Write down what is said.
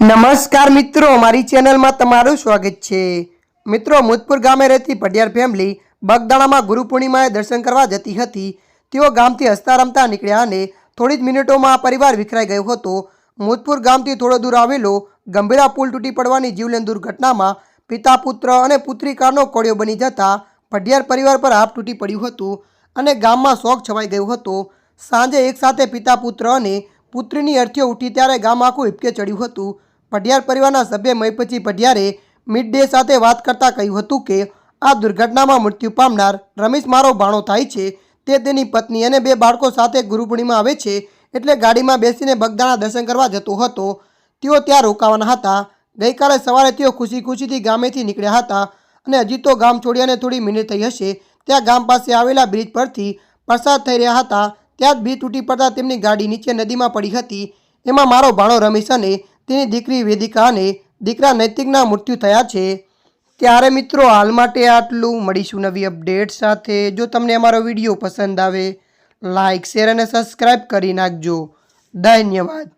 નમસ્કાર મિત્રો મારી ચેનલમાં તમારું સ્વાગત છે. મિત્રો, મુદપુર ગામે રહેતી પઢિયાર ફેમિલી બગદાણામાં ગુરુ પૂર્ણિમાએ દર્શન કરવા જતી હતી. તેઓ ગામથી હસતા રમતા નીકળ્યા અને થોડી જ મિનિટોમાં આ પરિવાર વિખરાઈ ગયો હતો. મુદપુર ગામથી થોડો દૂર આવેલો ગંભીરા પુલ તૂટી પડવાની જીવલેણ દુર્ઘટનામાં પિતા, પુત્ર અને પુત્રી કારનો કોળિયો બની જતા પઢિયાર પરિવાર પર આપ તૂટી પડ્યું હતું અને ગામમાં શોક છવાઈ ગયો હતો. સાંજે એકસાથે પિતા, પુત્ર અને પુત્રીની અર્થીઓ ઉઠી ત્યારે ગામ આખું હિપકે ચડ્યું હતું. પઢિયાર પરિવારના સભ્ય મહીપતિ પઢિયારે મિડ ડે સાથે વાત કરતાં કહ્યું હતું કે, આ દુર્ઘટનામાં મૃત્યુ પામનાર રમેશ મારો ભાણો થાય છે. તે તેની પત્ની અને બે બાળકો સાથે ગુરુપૂર્ણિમા આવે છે એટલે ગાડીમાં બેસીને બગદાણા દર્શન કરવા જતો હતો. તેઓ ત્યાં રોકાવાના હતા. ગઈકાલે સવારે તેઓ ખુશી ખુશીથી ગામેથી નીકળ્યા હતા અને હજી તો ગામ છોડી અને થોડી મિનિટ થઈ હશે. ત્યાં ગામ પાસે આવેલા બ્રિજ પરથી પસાર થઈ રહ્યા હતા. ત્યાં જ બ્રિજ તૂટી પડતા તેમની ગાડી નીચે નદીમાં પડી હતી. એમાં મારો ભાણો રમેશ અને તેની દીકરી વેદિકા અને દીકરા નૈતિકના મૃત્યુ થયા છે. ત્યારે મિત્રો, હાલ માટે આટલું. મળીશું નવી અપડેટ સાથે. જો તમને અમારો વીડિયો પસંદ આવે લાઇક શેર અને સબસ્ક્રાઈબ કરી નાખજો. ધન્યવાદ.